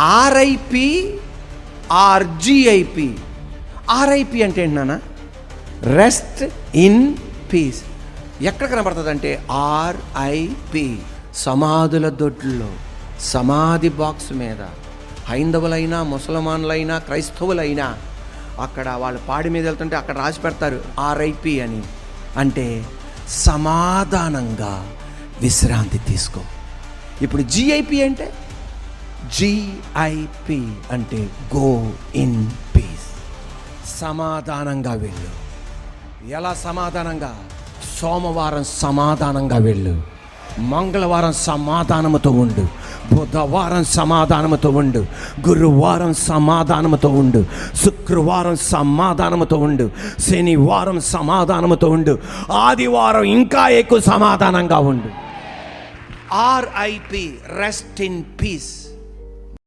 RIP ఆర్జిఐపి RIP అంటే ఏంటన్నా rest in peace ఎక్కడ కనబడుతుంది అంటే ఆర్ఐపి సమాధుల దొడ్లో సమాధి బాక్స్ మీద. హైందవులైనా ముసల్మాన్లైనా క్రైస్తవులైనా అక్కడ వాళ్ళు పాడి మీద వెళ్తుంటే అక్కడ రాసి పెడతారు ఆర్ఐపి అని. అంటే సమాధానంగా విశ్రాంతి తీసుకో. ఇప్పుడు జిఐపి అంటే? జిఐపి అంటే గో ఇన్ పీస్ సమాధానంగా వెళ్ళు. ఎలా సమాధానంగా? సోమవారం సమాధానంగా వెళ్ళు. మంగళవారం సమాధానముతో ఉండు. బుధవారం సమాధానముతో ఉండు. గురువారం సమాధానముతో ఉండు. శుక్రవారం సమాధానముతో ఉండు. శనివారం సమాధానముతో ఉండు. ఆదివారం ఇంకా ఎక్కువ సమాధానంగా ఉండు. RIP rest in peace